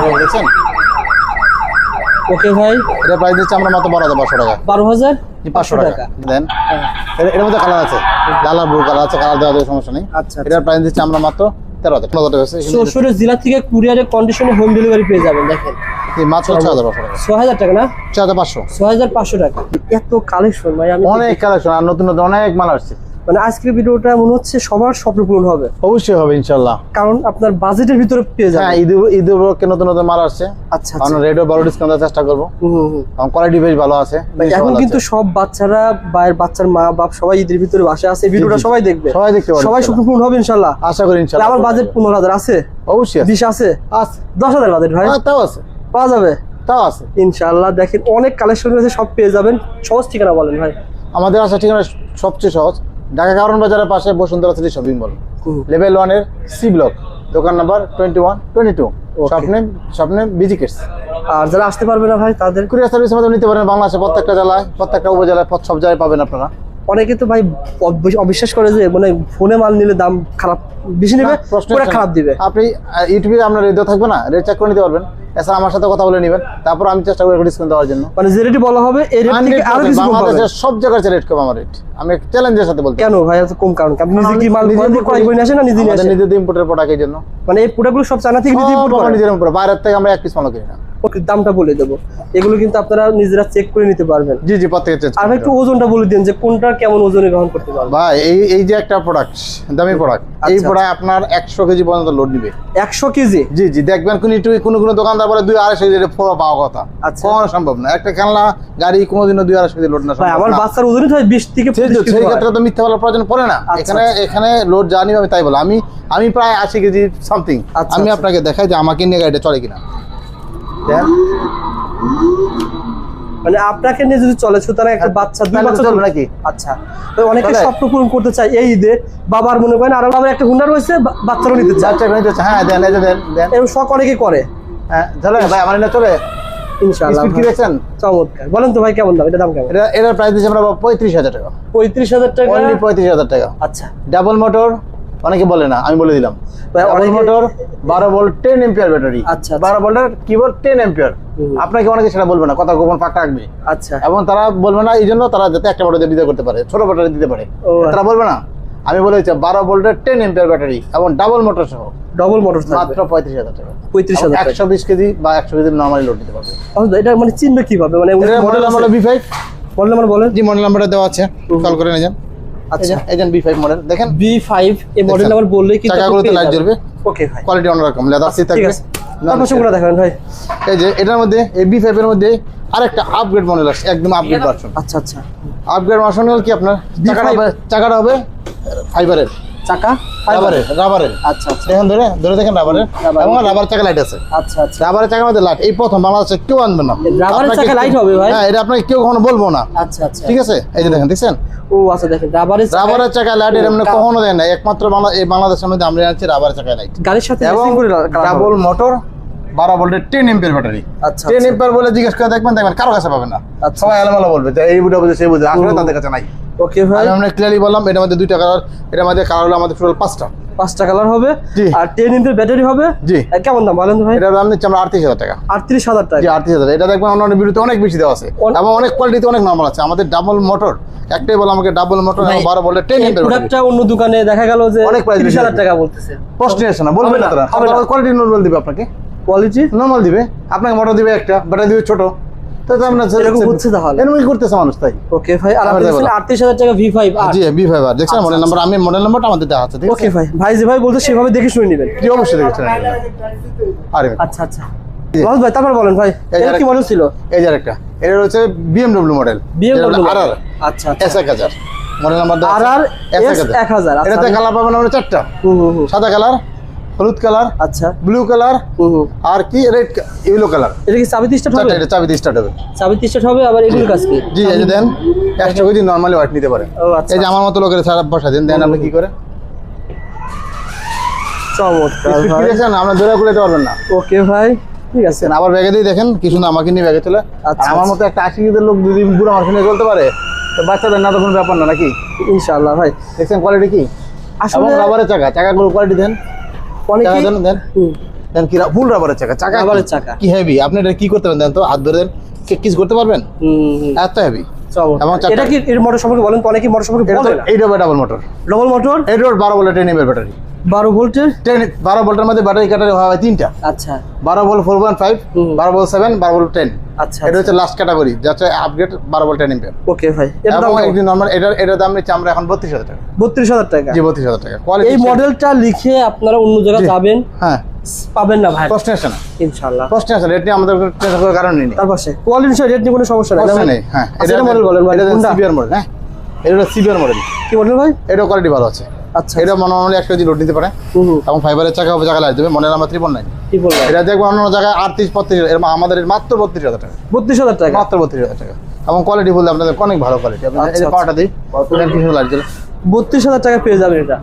দেখছেন? ওকে ভাই। এটা প্রাইস দিচ্ছে আমরা মাত্র বারো হাজার পাঁচশো টাকা। বারো হাজার? পাঁচশো টাকা। দেন। এর- এর মধ্যে কালার আছে। লাল আর ব্লু কালার আছে কালার দেওয়া যাবে সমস্যা নেই। আচ্ছা এটার প্রাইস দিচ্ছে আমরা মাত্র তেরো হাজার। পনেরো হাজার টাকা জেলা থেকে কন্ডিশনে হোম ডেলিভারি পেয়ে যাবেন দেখেন। এই মাত্র ছ হাজার পাঁচশো টাকা। ছ হাজার টাকা না? ছ হাজার পাঁচশো। ছ হাজার পাঁচশো টাকা। এত কালেকশন ভাই অনেক কালেকশন আর নতুন নতুন অনেক মাল আসছে। মানে আজকের ভিডিওটা মনে হচ্ছে সবার স্বপ্ন পূরণ হবে। অবশ্যই হবে ইনশাল্লাহ। কারণ আপনার বাজেটের ভিতরে পেয়ে হ্যাঁ যাবেন ঈদ ঈদ উপলক্ষে নতুন নতুন মাল আসছে। আচ্ছা আচ্ছা। রেটও ভালো ডিসকাউন্ট দেওয়ার চেষ্টা করব। হুম, হুম, হুম। কারণ কোয়ালিটি বেশ ভালো আছে। এখন কিন্তু সব বাচ্চারা বাইরের বাচ্চার মা বাপ সবাই ঈদের ভিতরে বাসে আছে ভিডিওটা সবাই দেখবে। সবাই দেখতে পারে সবাই স্বপ্ন পূরণ হবে ইনশাল্লাহ। আশা করি ইনশাল্লাহ। আমার বাজেট পনেরো হাজার আছে? অবশ্যই আছে। বিশ আছে? আছে। দশ হাজার বাজেট ভাই। হ্যাঁ, তাও আছে। পাওয়া যাবে? তাও আছে। ইনশাআল্লাহ দেখেন অনেক কালেকশন রয়েছে সব পেয়ে যাবেন। সহজ ঠিকানা বলেন ভাই। আমাদের আসা ঠিকানা সবচেয়ে সহজ। ঢাকা কারণ বাজারের পাশে Bashundhara city shopping mall level ওয়ানের সি ব্লক দোকান number twenty one twenty two. স্বপ্নে স্বপ্নে বিজি কিটস আর যারা আসতে পারবে না ভাই তাদের কুরিয়ার সার্ভিসের মাধ্যমে নিতে পারেন বাংলাদেশের প্রত্যেকটা জেলায় প্রত্যেকটা উপজেলায় সব জায়গায় পাবেন আপনারা। অনেকে তো ভাই অবিশ্বাস করে যে মানে ফোনে মাল নিলে দাম খারাপ। বেশি নেবে পুরো খারাপ দিবে। আপনি ইউটিউবে আপনার রেডিও থাকবে না? রেট চেক করে নিতে পারবেন। এছাড়া আমার সাথে কথা বলে নেবেন। তারপর আমি চেষ্টা করব ডিসকাউন্ট দেওয়ার জন্য। মানে যে রেটে বলা হবে এই রেট থেকে আরও কিছু কম পাবে সব জায়গার রেট কম আমার রেট আমি চ্যালেঞ্জের সাথে বলতে কেন ভাই এত কম কারণ? আপনি নিজে কি মাল নিজে নিজে ক্রয় করে আসেন না নিজে নিয়ে আসেন নিজেদের ইম্পোর্টের প্রোডাক্টের জন্য। মানে এই প্রোডাক্টগুলো সব চায়না থেকে নিজে ইম্পোর্ট করেন নিজের উপরে বাইরের থেকে আমরা এক পিস মাল কিনি না। দামটা বলে দেবো। এগুলো কিন্তু আপনারা নিজেরা চেক করে নিতে পারবেন। জি জি প্রত্যেকে চেঞ্জ আর একটু ওজনটা বলে দিন যে কোনটা কেমন ওজনে গ্রহণ করতে পারবে ভাই এই এই যে একটা প্রোডাক্ট দামি প্রোডাক্ট এই আচ্ছা, প্রোডাক্ট আপনার একশো কেজি পর্যন্ত লোড নিবে। একশো কেজি? জি জি দেখবেন কোন একটু কোনো কোনো দোকানদার বলে দুই আড়াইশো কেজি পুরো পাওয়া কথা। আচ্ছা। কখনো সম্ভব না। একটা খেলনা গাড়ি কোনোদিনও দুই আড়াইশো কেজি লোড না ভাই আমার বাচ্চার ওজনই তো হয় বিশ থেকে সেই ক্ষেত্রে তো মিথ্যা বলার প্রয়োজন পড়ে না। আচ্ছা, এখানে আচ্ছা। এখানে লোড জানি আমি তাই বলে আমি আমি প্রায় আশি কেজি সামথিং আচ্ছা, আমি আচ্ছা। আপনাকে দেখাই যে আমাকে নিয়ে গাড়িটা চলে কিনা। মানে আপনাকে নিয়ে যদি চলে সুতরাং একটা বাচ্চা দুই বাচ্চা চলবে নাকি? আচ্ছা তো অনেকে স্বপ্ন পূরণ করতে চায় এই ঈদে। বাবার মনে করেন আর বাবার একটা হুন্ডার রয়েছে বাচ্চারও নিতে চায়। যাচ্ছে নিতে হচ্ছে, হ্যাঁ দেন এই দেন দেন। এরকম শখ অনেকে করে। হ্যাঁ চলে ভাই আমার এটা চলে। ইনশাআল্লাহ কি। দেখছেন চমৎকার। বলেন তো ভাই কেমন দাম? এটা দাম কেমন? এটা প্রাইস দিচ্ছি আমরা পঁয়ত্রিশ হাজার টাকা। পঁয়ত্রিশ হাজার টাকা? অনলি পঁয়ত্রিশ হাজার টাকা। আচ্ছা। ডাবল মোটর অনেকে বলে না আমি বলে দিলাম। মোটর বারো ভোল্ট টেন এম্পিয়ার ব্যাটারি আচ্ছা, আচ্ছা। বারো ভোল্টের কিবোর্ড টেন এম্পিয়ার আপনাকে অনেকে সেটা বলবে না কথা গোপন ফাঁকা রাখবে। আচ্ছা। এবং তারা বলবে না এই জন্য তারা যাতে একটা ব্যাটারি দিতে করতে পারে ছোট ব্যাটারি দিতে পারে। তারা বলবে না। আমি বলে দিচ্ছি বারো ভোল্টের টেন এম্পিয়ার ব্যাটারি এবং ডাবল মোটর সহ। ডবল মোটর মাত্র পঁয়ত্রিশ হাজার টাকা। পঁয়ত্রিশ হাজার একশো বিশ কেজি বা একশো কেজি নর্মালি লোড দিতে পারবে। এটা মানে চিনবে কীভাবে? মানে model number B five model number বলেন। জি মডেল নাম্বারটা দেওয়া আছে। কল করে নিয়ে যান। আচ্ছা। এজেন্ট বি ফাইভ মডেল দেখেন। বি ফাইভ এই মডেল বললেই কিন্তু চাকাগুলোতে লাইট জ্বলবে ওকে ভাই। কোয়ালিটি অন্যরকম লেদার সিট থাকবে। তারপর দেখাবেন ভাই। এই যে এটার মধ্যে এই বি ফাইভের মধ্যে আরেকটা আপগ্রেড মডেল আসছে একদম আপগ্রেড ভার্সন আচ্ছা আচ্ছা। আপগ্রেড ভার্সন হল কি আপনার? চাকাটা হবে চাকাটা হবে ফাইবারের চাকা? রাবারের রাবারের। আচ্ছা আচ্ছা। দেখেন ধরে ধরে দেখেন রাবারের। রাবারের। এবং রাবার চাকা লাইট আছে। আচ্ছা আচ্ছা। রাবারের চাকার মধ্যে লাইট এই প্রথম বাংলাদেশে কেউ আনবে না। রাবারের চাকা কেউ- হবে ভাই? হ্যাঁ এটা আপনাকে কেউ কখনো বলব না। আচ্ছা আচ্ছা। ঠিক আছে? এই যে দেখেন দেখছেন? ও আচ্ছা দেখেন রাবারের রাবারের চাকা লাইটের এমনি কখনো দেয় না। একমাত্র বাংলা এই বাংলাদেশের মধ্যে আমরা আনছি রাবারের চাকা লাইট গাড়ির সাথে এবং ম্যাচিং করে রাখা হবে। ডাবল মোটর বারো ভোল্টের টেন এম্পিয়ার ব্যাটারি আচ্ছা টেন। এম্পিয়ার বলে জিজ্ঞেস করে দেখবেন দেখবেন কারও কাছে পাবেন না। সবাই আলামালা বলবে এই বুঝে বুঝে সেই বুঝে। আসলে তাদের কাছে নাই। ওকে ভাই। আমি আমরা ক্লিয়ারলি বললাম এটার মধ্যে দুইটা কালার এটার মধ্যে কালার হলো আমাদের টোটাল পাঁচটা। পাঁচটা কালার হবে। আর টেন ইঞ্চের ব্যাটারি হবে। জি। কেমন দাম বলেন ভাই? এটার দাম নিচ্ছে আমরা আটত্রিশ হাজার টাকা। আটত্রিশ হাজার জি টাকা আটত্রিশ হাজার। এটা দেখবেন অন্যান্য ভিডিওতে অনেক বেশি দেওয়া আছে। এবং অনেক কোয়ালিটিতে অনেক নর্মাল আছে। আমাদের ডাবল মোটর একটাই বলে আমাকে ডাবল মোটর বারো ভোল্টের টেন ব্যাটারি প্রোডাক্টটা অন্য দোকানে দেখা গেল যে অনেক বেশি হাজার। টাকা বলতেছে। প্রশ্ন আসে না বলবে হবে না না, তারা কোয়ালিটি নর্মাল দিবে আপনাকে। কোয়ালিটি নর্মাল দিবে। আপনাকে মোটর দিবে একটা ব্যাটারি দিবে ছোট। তো তো আমরা এরকম হচ্ছে তাহলে। এরকমই করতেছে মানুষ তাই? ওকে ভাই আর আপনি টাকা আর জি আর। দেখছেন আচ্ছা, মডেল নাম্বার আমি মডেল নাম্বারটা আমাদের দেওয়া আছে ঠিক আছে ওকে ভাই ভাই যে ভাই বলতে সেভাবে দেখে শুনে নেবেন। জি অবশ্যই দেখছেন আরে আচ্ছা আচ্ছা। ভাই তারপর বলেন ভাই এই এটা কি মডেল ছিল? এই যে এটা হচ্ছে মডেল BMW আর আর আচ্ছা আচ্ছা। মডেল নাম্বার 1000, আচ্ছা। এটাতে কালার পাবেন আমরা চারটা। সাদা কালার হলুদ কালার আচ্ছা। ব্লু কালার আর কি রেড ইয়েলো কালার। এটা কি চাবি স্টার্ট হবে? এটা চাবি স্টার্ট হবে। চাবি স্টার্ট হবে আবার এগুলো কাজ কি? জি এই যে দেন একশো কেজি নরমালি ওয়াট নিতে পারে ও আচ্ছা। এই যে আমার মতো লোকের সারা বসা দেন দেন আপনি কি করে চমৎকার আমরা দৌড়া করে পারবেন না। ওকে ভাই ঠিক আছে। আবার ব্যাগে দিয়ে দেখেন কি সুন্দর আমাকে নিয়ে ব্যাগে চলে। আচ্ছা, আমার আচ্ছা। মতো একটা আশি লোক দুদিন বুড়ো মানুষ নিয়ে চলতে পারে তো বাচ্চাদের না তো কোনো ব্যাপার না নাকি? ইনশাআল্লাহ ভাই। দেখছেন কোয়ালিটি কি? আসলে রাবারের চাকা চাকাগুলো কোয়ালিটি দেন। অনেকে দেন? দেন কি ফুল রাবারের চাকা চাকা রাবারের চাকা। কি হেভি আপনি এটা কি করতে পারেন দেন তো? হাত ধরে দেন কিস করতে পারবেন? এত হেভি এটা কি এর মোটর সম্পর্কে বলেন তো? অনেকে মোটর সম্পর্কে এটা ডাবল মোটর ডবল মোটর এটা বারো বলে টেন এমএর ব্যাটারি বারো ভোল্টের টেন বারো ভোল্টের মধ্যে ব্যাটারি ক্যাটারি হয় তিনটা। আচ্ছা। বারো ভোল্ট ফোর পয়েন্ট ফাইভ। বারো ভোল্ট সেভেন বারো ভোল্ট টেন আচ্ছা এটা হচ্ছে লাস্ট ক্যাটাগরি যাচ্ছে আপগ্রেড বারো ভোল্ট টেন এমপিয়ার ওকে ভাই। এটা এবং একটি নর্মাল এটার এটার দাম নিচ্ছে আমরা এখন বত্রিশ হাজার টাকা। বত্রিশ হাজার টাকা। জি বত্রিশ হাজার টাকা। এই মডেলটা লিখে আপনারা অন্য জায়গায়। যাবেন। হ্যাঁ। পাবেন না ভাই। প্রশ্ন আসে না। ইনশাআল্লাহ। প্রশ্ন আসে এটা নিয়ে আমাদের টেনশন করার কারণ নেই তার পাশে কোয়ালিটি রেট নিয়ে কোনো সমস্যা নাই। হ্যাঁ। আচ্ছা, এটা মডেল বলেন ভাই। এটা সিবিআর মডেল হ্যাঁ। এটা সিবিআর মডেল কি মডেল ভাই? এটাও কোয়ালিটি ভালো আছে। আচ্ছা। এটা নর্মালি এক কেজি লোড নিতে পারে। এবং ফাইবারের চাকা হবে চাকা লাগিয়ে দেবে মনে আমার ত্রিপল নাই এটা দেখব অন্য জায়গায় আটত্রিশ বত্রিশ আমাদের মাত্র বত্রিশ হাজার টাকা। বত্রিশ হাজার টাকা? মাত্র বত্রিশ হাজার টাকা। এবং কোয়ালিটি বলতে আপনাদের অনেক ভালো কোয়ালিটি আপনি আচ্ছা, আচ্ছা। পাওয়াটা দিই এটা কি লাগছে বত্রিশ হাজার টাকা পেয়ে যাবেন এটা।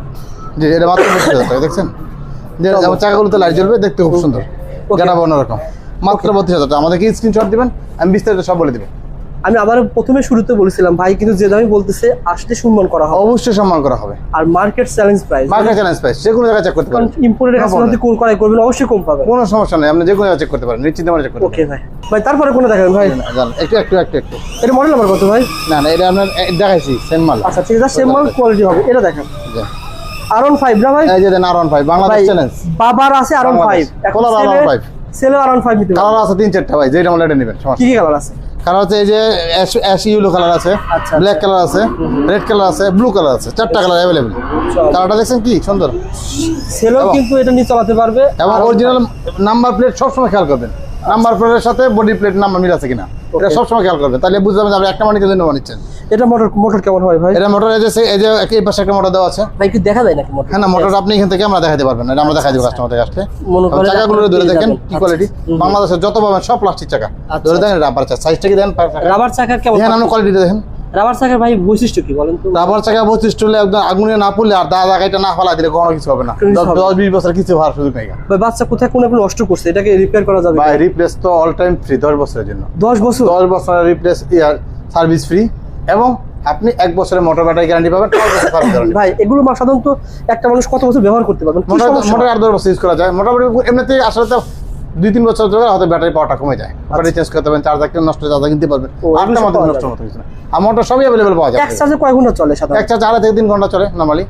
জি এটা মাত্র বত্রিশ হাজার টাকা দেখছেন? চাকাগুলোতে লাইট জ্বলবে দেখতে খুব সুন্দর। অন্যরকম। মাত্র বত্রিশ হাজার টাকা। আমাদেরকে স্ক্রিনশট দিবেন আমি বিস্তারিত সব বলে দিবেন আমি আবার প্রথমে শুরুতে বলেছিলাম ভাই কিন্তু যে দামই বলতেছে আসলে সম্মান করা হবে। অবশ্যই সম্মান করা হবে। আর market challenge price market challenge price যে কোনো জায়গায় চেক করতে পারেন। ইম্পোর্টেড কাছে যদি কোন করাই করবেন অবশ্যই কম পাবেন। কোনো সমস্যা নেই আপনি যে কোনো জায়গায় চেক করতে পারেন নিশ্চিন্ত মানে চেক করতে ওকে ভাই। ভাই তারপরে কোনটা দেখাবেন ভাই? জান, একটু একটু একটু একটু। এটা মডেল নাম্বার কত ভাই? না না এটা আপনার এ, দেখাইছি সেম মাল আচ্ছা ঠিক আছে সেম মাল কোয়ালিটি হবে। এটা দেখেন। আরন আর অন ফাইভ না ভাই? এই যে then R one five Bangladesh challenge বাবার আছে আরন অন ফাইভ বাংলাদেশ। Polar R15 সেলে আর অন ফাইভ নিতে পারবেন। কালার আছে তিন চারটা ভাই যেটা এটা নেবেন কি সমস্যা কি কালার আছে? কালার হচ্ছে এই যে অ্যাশ ইউলো কালার আছে আচ্ছা, ব্ল্যাক কালার আছে রেড কালার আছে ব্লু কালার আছে চারটা কালার অ্যাভেলেবেল চল। কালারটা দেখছেন কি? সুন্দর। সেলেও কিন্তু এটা নিয়ে চালাতে পারবে। এবং অরিজিনাল নাম্বার প্লেট সবসময় খেয়াল করবেন। নাম্বার প্লেটের সাথে বডি প্লেট নাম্বার মিল আছে কিনা? এটা. সবসময় খেয়াল করবেন। তাহলে বুঝতে পারবেন যে আপনি একটা মানিতে জন্য নিচ্ছেন। এটা মোটর মোটর কেমন হয় ভাই? এটা মোটর এই যে এই যে এই পাশে একটা মোটর দেওয়া আছে। ভাই কি দেখা যায় নাকি মোটর হ্যাঁ না মোটর আপনি এখান থেকে আমরা দেখাতে পারবেন। না এটা আমরা দেখাই দেবো কাস্টমার থেকে আসলে। জায়গাগুলো চাকাগুলো ধরে দেখেন কি কোয়ালিটি বাংলাদেশে বাংলাদেশের যত পাবেন সব প্লাস্টিক চাকা। আচ্ছা, ধরে দেখেন রাবার চাকা সাইজটা কি দেন রাবার চাকা কেমন হ্যাঁ আমরা কোয়ালিটি দেখেন। রাবার চাকার ভাই বৈশিষ্ট্য কি বলেন তো? রাবার চাকা বৈশিষ্ট্য হলে একদম আগুনে না পড়লে আর দা দাগাইটা না ফেলা দিলে কোনো কিছু হবে না। দশ বিশ বছর কিছু হওয়ার সুযোগ নেই ভাই বাচ্চা কোথায় কোন আপনি নষ্ট করছে? এটাকে রিপেয়ার করা যাবে ভাই রিপ্লেস তো অল টাইম ফ্রি দশ বছরের জন্য। দশ বছর? দশ বছরের রিপ্লেস ইয়ার সার্ভিস ফ্রি এবং আপনি এক বছরের মোটর ব্যাটারি গ্যারান্টি পাবেন ভাই এগুলো সাধারণত একটা মানুষ কত বছর ব্যবহার করতে পারবেন মোটর আর দশ বছর ইউজ করা যায়। মোটামুটি এমনিতে আসলে তো দুই তিন বছর ধরে হয়তো ব্যাটারি পাওয়ারটা কমে যায়। ব্যাটারি চেঞ্জ করতে পারবেন চার্জার কেউ নষ্ট চার্জার কিনতে পারবেন। আটটা মতো নষ্ট যাবে। মতো কিছু না। আর মোটর সবই অ্যাভেলেবেল পাওয়া যায় এক চার্জে কয় ঘণ্টা চলে এক চার্জ আড়াই থেকে তিন ঘণ্টা চলে নর্মালি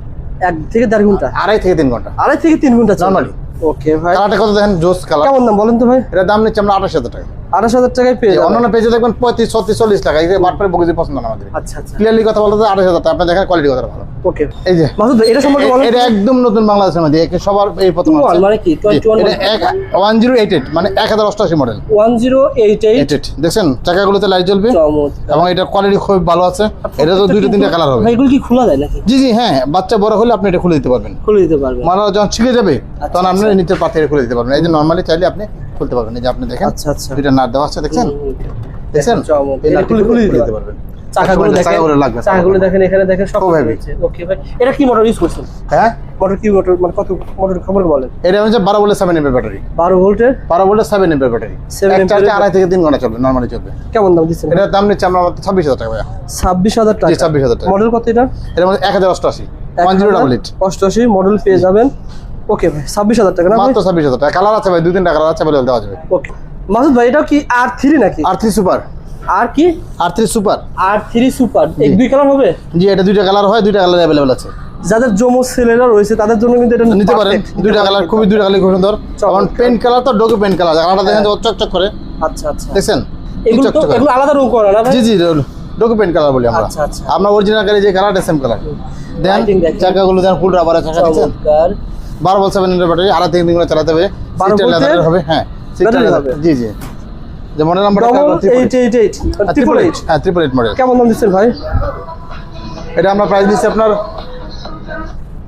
এক থেকে দেড় ঘণ্টা? আড়াই থেকে তিন ঘণ্টা। আড়াই থেকে তিন ঘণ্টা Normally। ওকে ভাই। কালারটা কত দেখেন? জোস কালার কেমন দাম বলেন তো ভাই? এটা দাম নিচ্ছে আমরা আঠাশ হাজার টাকা। আঠাশ হাজার টাকায় পেয়ে অন্যান্য পেজে দেখবেন পঁয়ত্রিশ ছত্রিশ চল্লিশ টাকা। এই যে বাটপারে বগিজি পছন্দ না আমাদের। আচ্ছা আচ্ছা। ক্লিয়ারলি কথা বলতে আঠাশ হাজার টাকা। আপনি দেখেন কোয়ালিটি কথা ভালো। ওকে এই যে। মাসুদ এটা সম্পর্কে বলেন। এটা একদম নতুন বাংলাদেশের মধ্যে। একে সবার এই প্রথম Two one আছে। মানে কি? জি, 21 এটা এক ওয়ান জিরো এইট এইট মানে মডেল চাকাগুলোতে লাইট জ্বলবে। এবং এটা কোয়ালিটি খুব ভালো আছে। এটা তো দুইটা তিনটা কালার হবে। এগুলো কি খোলা যায় নাকি? জি জি হ্যাঁ। বাচ্চা বড় হলে আপনি এটা খুলে দিতে পারবেন। খুলে দিতে পারবেন। মারা যখন শিখে যাবে তখন আপনি আচ্ছা। নিচের পাথরে খুলে দিতে পারবেন। এই যে নর্মালি চাইলে আপনি খুলতে পারবেন। এই যে আপনি দেখেন আচ্ছা আচ্ছা। দুইটা নাট দেওয়া আছে দেখছেন? দেখছেন? এই এটা খুলে খুলে দিতে পারবেন। চাকাগুলো দেখেন চাকাগুলো লাগবে চাকাগুলো দেখেন এখানে দেখেন সব heavy। ওকে ভাই। এটা কি মোটর ইউজ করছেন? হ্যাঁ? মোটর কি মোটর মানে কত মোটর খবর বলেন? এটা হচ্ছে বারো বলে সেভেন এমপের ব্যাটারি বারো ভোল্টের? বারো বলে সেভেন এমপের ব্যাটারি 7 এক ampere চার্জে এর আড়াই থেকে তিন ঘণ্টা চলবে নর্মালি চলবে। কেমন দাম দিচ্ছেন? এটার দাম নিচ্ছে আমরা মাত্র ছাব্বিশ হাজার টাকা ভাইয়া। ছাব্বিশ হাজার টাকা। জি, 26,000 টাকা। মডেল কত এটা এর মধ্যে এক হাজার অষ্টআশি। ওয়ান জিরো ডাবল এইট অষ্টআশি মডেল পেয়ে যাবেন। ওকে ভাই ছাব্বিশ হাজার টাকা মাত্র ছাব্বিশ হাজার টাকা। কালার আছে ভাই দুই তিনটা কালার আছে বলে দেওয়া যাবে। ওকে মাসুদ ভাই এটাও কি আর থ্রি নাকি? আর থ্রি সুপার আর কি? আর থ্রি সুপার আর থ্রি সুপার এই দুই কালার হবে? জি এটা দুইটা কালার হয় দুইটা কালার অ্যাভেলেবল আছে। যাদের জমো ছেলেরা রয়েছে তাদের জন্য কিন্তু এটা নিতে পারেন। দুইটা কালার খুবই দুইটা কালার খুব সুন্দর। কারণ পেন্ট কালার তো ডোকে পেন্ট কালার কালারটা দেখেন চকচক করে। আচ্ছা আচ্ছা। দেখছেন? এগুলো তো। এগুলো আলাদা রং করা না ভাই? জি জি ডোকে পেন্ট কালার বলি আমরা। আচ্ছা, আচ্ছা। আমরা অরিজিনাল গাড়ি যে কালারটা সেম কালার দেখেন। চাকাগুলো দেন ফুল রাবারের চাকা দেখছেন? বারো বল সেভেন হান্ড্রেড ব্যাটারি আড়াই থেকে তিন ঘণ্টা চালাতে হবে। 12 লেদারের হবে হ্যাঁ জি জি। যে মডেল নাম্বারটা হ্যাঁ ট্রিপল এইট মডেল কেমন দাম দিচ্ছেন ভাই? এটা আমরা প্রাইস দিচ্ছি আপনার?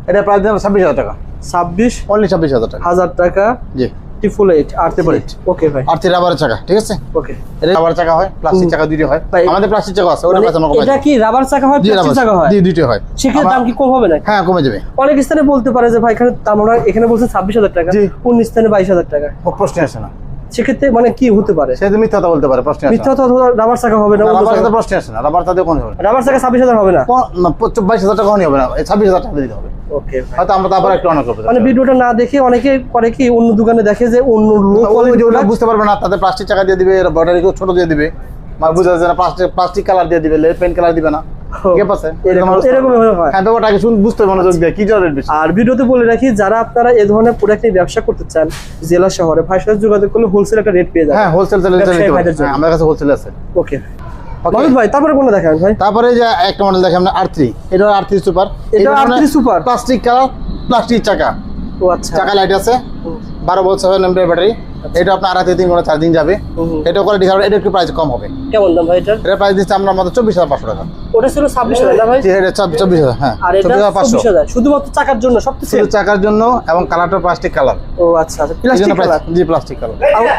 এটা প্রাইস দিলাম ছাব্বিশ হাজার টাকা। ছাব্বিশ অনলি ছাব্বিশ হাজার টাকা। হাজার টাকা। জি। ট্রিপল এইট আর ট্রিপল এইট ওকে ভাই। আর রাবারের চাকা ঠিক আছে? ওকে রাবার চাকা হয় প্লাস্টিক চাকা দুইটি হয়। আমাদের প্লাস্টিক চাকা আছে ওটা মানে কাছে আমরা এটা কি রাবার চাকা হয় প্লাস্টিক চাকা হয়? দুইটি হয়। সেক্ষেত্রে দাম কি কম হবে না হ্যাঁ কমে যাবে। অনেক স্থানে বলতে পারে যে ভাই এখানে দাম আমরা এখানে বলছে ছাব্বিশ হাজার টাকা। কোন স্থানে বাইশ হাজার টাকা? প্রশ্ন আসে না। সেক্ষেত্রে মানে কি হতে পারে? সে মিথ্যা কথা বলতে পারে প্রশ্ন মিথ্যা তো রাবার চাকা হবে না রাবার সাথে প্রশ্ন আসে না রাবার সাথে কোনো হবে রাবার চাকা ছাব্বিশ হাজার হবে না? বাইশ হাজার টাকা কখনই হবে না এই ছাব্বিশ হাজার টাকা দিতে হবে। ওকে হয়তো আমরা তারপর একটু অনেক করব। মানে ভিডিওটা না দেখে অনেকে করে কি অন্য দোকানে দেখে যে অন্য বুঝতে পারবে না তাদের প্লাস্টিক টাকা দিয়ে দিবে ছোট দিয়ে দিবে। মানে বুঝা যাচ্ছে না প্লাস্টিক প্লাস্টিক কালার দিয়ে দিবে পেন কালার দিবে না। হয়। আর ভিডিওতে বলে রাখি যারা আপনারা এই ধরনের প্রোডাক্ট নিয়ে ব্যবসা করতে চান জেলা শহরে ভাইয়ের সাথে যোগাযোগ করলে হোলসেল একটা রেট পেয়ে হ্যাঁ হোলসেল। হ্যাঁ, আমাদের কাছে হোলসেল আছে। ওকে. ভাই তারপরে কোনটা দেখান ভাই? তারপরে যে একটা মডেল দেখে আমরা আর থ্রি এটা আর থ্রি সুপার এটা R3 Super? Plastic colour plastic চাকা। ও আচ্ছা। চাকা লাইট আছে। বারো বছর নাম্বার ব্যাটারি। এটা আপনার আড়াই তিন ঘণ্টা চার্জিং যাবে। এটা কোয়ালিটি খারাপ এটা একটু প্রাইস কম হবে। কেমন দাম ভাই এটার? এটা প্রাইস দিচ্ছে আমরা মাত্র চব্বিশ হাজার পাঁচশো টাকা। ওটা ছিল ছাব্বিশ হাজার ভাই? এটা চব- চব্বিশ হাজার হ্যাঁ এটা চব্বিশ হাজার পাঁচশো। শুধুমাত্র চাকার জন্য সব শুধু চাকার জন্য এবং কালারটা প্লাস্টিক কালার ও আচ্ছা আচ্ছা প্লাস্টিক কালার জি প্লাস্টিক কালার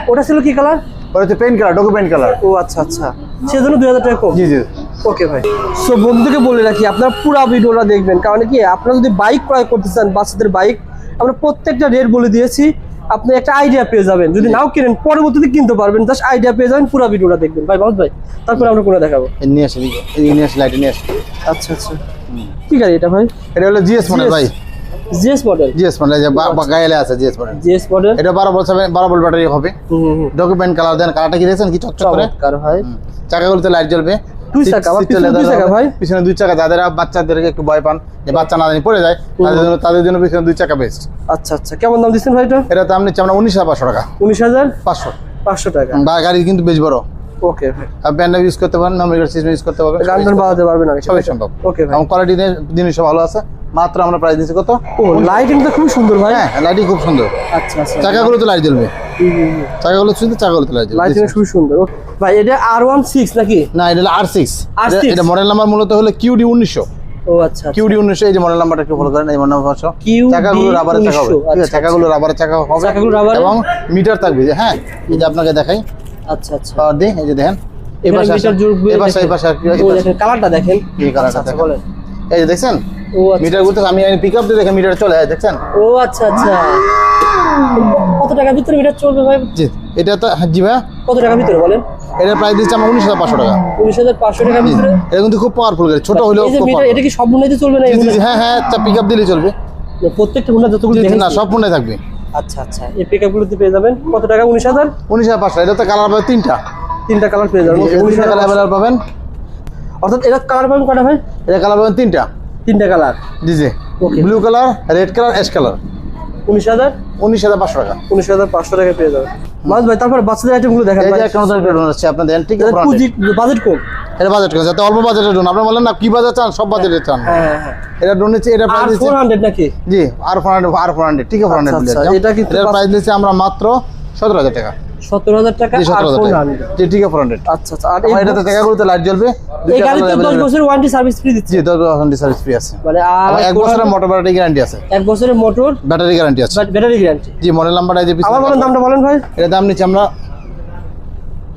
ওটা ছিল কি কালার ওটা হচ্ছে পেন কালার পেন কালার ও আচ্ছা আচ্ছা। সেজন্য দুই হাজার টাকা কম? জি জি। ওকে ভাই। সো বন্ধুকে বলে রাখি আপনারা পুরো ভিডিওটা দেখবেন। কারণ কি আপনারা যদি বাইক ক্রয় করতে চান বাচ্চাদের বাইক আমরা প্রত্যেকটা রেট বলে দিয়েছি। আপনি একটা আইডিয়া পেয়ে যাবেন। যদি নাও কেনেন পরবর্তীতে কিনতে পারবেন। জাস্ট আইডিয়া পেয়ে যাবেন পুরো ভিডিওটা দেখবেন। ভাই মাহমুদ ভাই তারপরে আমরা কোনো দেখাবো? এই নিয়ে আসি এই নিয়ে আসি লাইট নিয়ে আসি। আচ্ছা আচ্ছা। কি গাড়ি এটা ভাই? এটা হলো জিএস মডেল ভাই। জিএস মডেল জিএস মডেল যে বা গায়েলে আছে জিএস মডেল জিএস মডেল এটা বারো বছর বারো বল ব্যাটারি হবে। ডকুমেন্ট কালার দেন কালারটা কি দেখছেন? কি চকচক করে? চমৎকার ভাই চাকাগুলোতে লাইট জ্বলবে। দুই চাকা, আবার সিটটা পিছনে দুই চাকা ভাই? পিছনে দুই চাকা যাদের বাচ্চাদেরকে একটু ভয় পান যে বাচ্চা না জানি পড়ে যায় তাদের জন্য তাদের জন্য পিছনে দুই চাকা বেস্ট আচ্ছা আচ্ছা কেমন দাম দিচ্ছেন ভাই এটা? এটা দাম নিচ্ছে আমরা উনিশ হাজার পাঁচশো টাকা। উনিশ হাজার? পাঁচশো। পাঁচশো টাকা। গাড়ি কিন্তু বেশ বড়। ওকে ইউজ করতে পারেন নমিনেট সিস্টেম ইউজ করতে পারবেন গান টান বাজাতে পারবেন না সবই সম্ভব। ওকে কোয়ালিটি জিনিসও ভালো আছে। মাত্র আমরা প্রাইস দিচ্ছি কত? ও লাইটিংটা খুব সুন্দর ভাই। হ্যাঁ লাইটিং খুব সুন্দর। আচ্ছা আচ্ছা। চাকাগুলো তো লাইট জ্বলবে। চাকাগুলো শুধু চাকাগুলো তো লাইট জ্বলবে লাইটিং খুব সুন্দর। ভাই এটা আর ওয়ান সিক্স নাকি? না এটা আর সিক্স এটা মডেল নাম্বার মূলত হলো কিউডি উনিশশো। ও আচ্ছা আচ্ছা। কিউডি উনিশশো এই যে মডেল নাম্বারটা একটু ফলো করেন এই মডেল নাম্বার চাকাগুলো রাবারের চাকা হবে। 1900, ঠিক আছে আচ্ছা, চাকাগুলো রাবারের চাকা হবে রাবারের? এবং মিটার থাকবে যে হ্যাঁ এই যে আপনাকে দেখাই। আচ্ছা আচ্ছা। দিই এই যে দেখেন ও পাশে। দেখেন কালারটা দেখেন। এই কালারটা আচ্ছা, আচ্ছা, দেখেন। এই যে দেখছেন? আচ্ছা মিটারগুলো আমি পিক আপ দিয়ে দেখে মিটার চলে যায় দেখছেন? ও আচ্ছা আচ্ছা। কত টাকার ভিতরে মিটার চলবে ভাই? জি এটা তো হ্যাঁ, জি ভাইয়া। কত টাকার ভিতরে বলেন? এটার প্রাইস দিচ্ছে আমরা উনিশ হাজার পাঁচশো টাকা। উনিশ হাজার পাঁচশো টাকার ভিতরে? এটা কিন্তু খুব পাওয়ারফুল গাড়ি ছোট হলেও। এটা কি সব হুন্ডাইতে চলবে না হ্যাঁ হ্যাঁ পিক আপ দিলেই চলবে। প্রত্যেকটা হুন্ডা যতগুলো না সব ফোনে থাকবে। আচ্ছা আচ্ছা। এই পিক আপগুলোতে পেয়ে যাবেন। কত টাকা? উনিশ হাজার? উনিশ হাজার পাঁচশো এটা তো কালার পাবে তিনটা। তিনটা কালার পেয়ে যাবেন। উনিশ হাজার পাবেন। অর্থাৎ এটা কালার পাবেন কটা ভাই? এটা কালার পাবেন তিনটা। তিনটা কালার জি জি. Blue colour red colour ash colour উনিশ হাজার? উনিশ হাজার পাঁচশো টাকা। উনিশ হাজার পাঁচশো টাকা পেয়ে যাবেন। মাছ ভাই তারপর বাচ্চাদের আইটেমগুলো দেখেন হচ্ছে আপনাদের ঠিক আছে বাজেট কম। এটা বাজেট কম যাতে অল্প বাজেটের ড্রোন আপনি বললেন না কি বাজেট চান? সব বাজেটের চান। হ্যাঁ হ্যাঁ হ্যাঁ। এটা ড্রোন নিচ্ছে এটা প্রাইস ফোর হান্ড্রেড নাকি? জি আর ফোর হান্ড্রেড আর ফোর হান্ড্রেড ঠিক আছে ফোর আচ্ছা, হান্ড্রেড আচ্ছা, এটা পাঁচ- প্রাইস দিচ্ছে আমরা মাত্র সতেরো হাজার টাকা। সত্তর হাজার টাকা ফোর হান্ড্রেড হান্ড্রেড আচ্ছা আচ্ছা আর এটাতে জায়গাগুলোতে লাইট জ্বলবে। এই গাড়িতে দশ বছরের ওয়ারেন্টি সার্ভিস ফ্রি দিচ্ছে। দশ বছর সার্ভিস ফ্রি আছে। মানে এক বছরের মোটর ব্যাটারি গ্যারান্টি আছে। এক বছরের মোটর ব্যাটারি গ্যারান্টি আছে। ব্যাটারি গ্যারান্টি জি মডেল নাম্বারটা যে পিছনে আবার দামটা বলেন ভাই। এটা দাম নিচ্ছি আমরা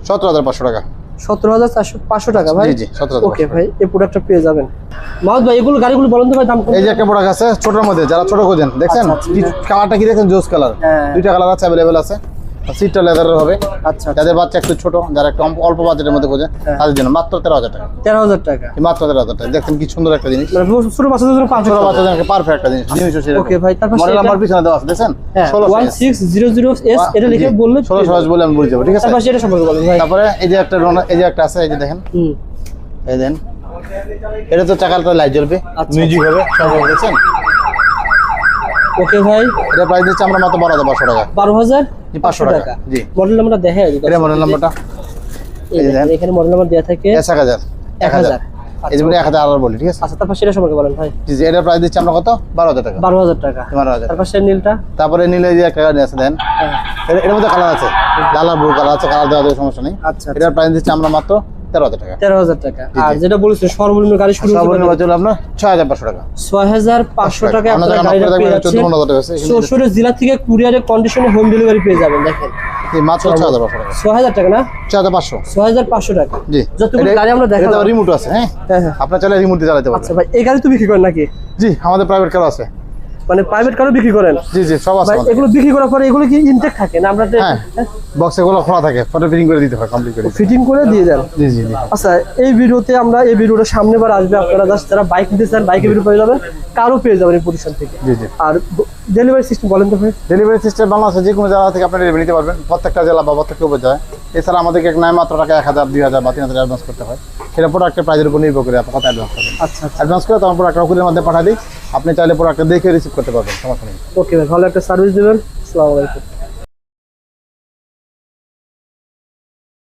সতেরো হাজার পাঁচশো টাকা। সতেরো হাজার চারশো পাঁচশো টাকা ভাই? জি, জি, 17,500 ওকে ভাই এই প্রোডাক্টটা পেয়ে যাবেন। মাউদ ভাই এগুলো গাড়িগুলো বলেন তো ভাই দাম এই যে একটা প্রোডাক্ট আছে ছোটোর মধ্যে যারা ছোট খোঁজেন দেখছেন? আচ্ছা, কালারটা কি দেখেন জোস কালার। হ্যাঁ। দুইটা কালার আছে অ্যাভেলেবেল আছে। সিটটা লেদারের হবে। আচ্ছা আচ্ছা। যাদের বাচ্চা একটু ছোট যারা একটু অল্প- বাজেটের মধ্যে খোঁজে হ্যাঁ। তাদের জন্য মাত্র তেরো হাজার টাকা। তেরো হাজার টাকা। মাত্র তেরো হাজার টাকা। কি সুন্দর একটা জিনিস। মানে ছোট বাচ্চাদের জন্য ছোট বাচ্চাদের পারফেক্ট একটা জিনিস। জিনিসও সেরকম। Okay, ভাই, তারপর মডেল নাম্বার পিছনে দেওয়া আছে হ্যাঁ এটা লিখে বললে বলে আমি বুঝে যাব ঠিক আছে? তারপর সেটা সম্পর্কে বলেন ভাই। তারপরে এই যে একটা এই যে একটা আছে এই যে দেখেন। হুম। এই দেন। এটা তো চাকালটা লাইট জ্বলবে। আচ্ছা। মিউজিক হবে সব হবে, দেখছেন? ওকে ভাই। এটা প্রাইস দিচ্ছে আমরা মাত্র বারো হাজার পাঁচশো টাকা। বারো হাজার? 500 টাকা, জি। মডেল নাম্বারটা দেখে এটা মডেল নাম্বারটা। এখানে মডেল নাম্বার দেওয়া থাকে এক হাজার। এক হাজার। এই এক হাজার আর বলি ঠিক আছে? আচ্ছা তারপর সেটা সম্পর্কে বলেন ভাই। জি এটার প্রাইস দিচ্ছি আমরা কত? বারো হাজার টাকা। বারো হাজার টাকা। বারো হাজার। তারপর সে নীলটা? তারপরে নিলে যে একটা গাড়ি আছে দেন। হ্যাঁ। এর- এর মধ্যে কালার আছে। লাল আর ব্লু কালার আছে কালার দেওয়া সমস্যা নেই। আচ্ছা এটার প্রাইস দিচ্ছি আমরা মাত্র তেরো হাজার টাকা। তেরো হাজার টাকা। আর যেটা বলেছেন সর্বনিম্ন গাড়ি শুরু সর্বনিম্ন বাজেট আপনার? ছয় হাজার পাঁচশো টাকা। ছয় হাজার পাঁচশো টাকা। চৌষট্টি জেলা থেকে কন্ডিশনে হোম ডেলিভারি পেয়ে যাবেন দেখেন। জি, মাত্র ছয় হাজার পাঁচশো টাকা। ছয় হাজার টাকা না? ছয় হাজার পাঁচশো। ছয় হাজার পাঁচশো টাকা। জি। যতগুলো গাড়ি আমরা দেখালাম। রিমোট আছে হ্যাঁ? হ্যাঁ হ্যাঁ। আপনার চাইলে রিমোট দিয়ে চালাতে আচ্ছা পারবেন। ভাই এই গাড়ি তো বিক্রি করেন নাকি? জি আমাদের প্রাইভেট কার আছে। মানে প্রাইভেট কারও বিক্রি করেন? জি জি সব আছে এগুলো বিক্রি করার পরে এগুলো কি ইনটেক থাকে না আমরা হ্যাঁ বক্স এগুলো খোলা থাকে ফটো ফিটিং করে দিতে হয় কমপ্লিট করে ফিটিং করে দিয়ে দেন? জি জি আচ্ছা এই ভিডিওতে আমরা এই ভিডিওটা সামনে বার আসবে আপনারা জাস্ট যারা বাইক নিতে চান বাইকের ভিডিও পেয়ে যাবেন কারও পেয়ে যাবেন এই প্রতিষ্ঠান থেকে। জি জি। আর ডেলিভারি সিস্টেম বলেন তো ভাই। ডেলিভারি সিস্টেম বাংলাদেশে যে কোনো জায়গা থেকে আপনি ডেলিভারি নিতে পারবেন প্রত্যেকটা জেলা বা প্রত্যেকটা উপজেলায়। এছাড়া আমাদেরকে এক নয় মাত্র টাকা এক হাজার দুই হাজার বা তিন হাজার অ্যাডভান্স করতে হয়। সেটা প্রোডাক্টের প্রাইজের উপর নির্ভর করে আপনার কত অ্যাডভান্স করবেন। আচ্ছা আচ্ছা। অ্যাডভান্স করে তখন প্রোডাক্টটা কুরিয়ার মধ্যে পাঠিয়ে দিই। আপনি চাইলে একটা দেখে রিসিভ করতে পারবেন, সমস্যা নেই। ওকে ভাই, ভালো একটা সার্ভিস দেবেন। আসসালামু আলাইকুম।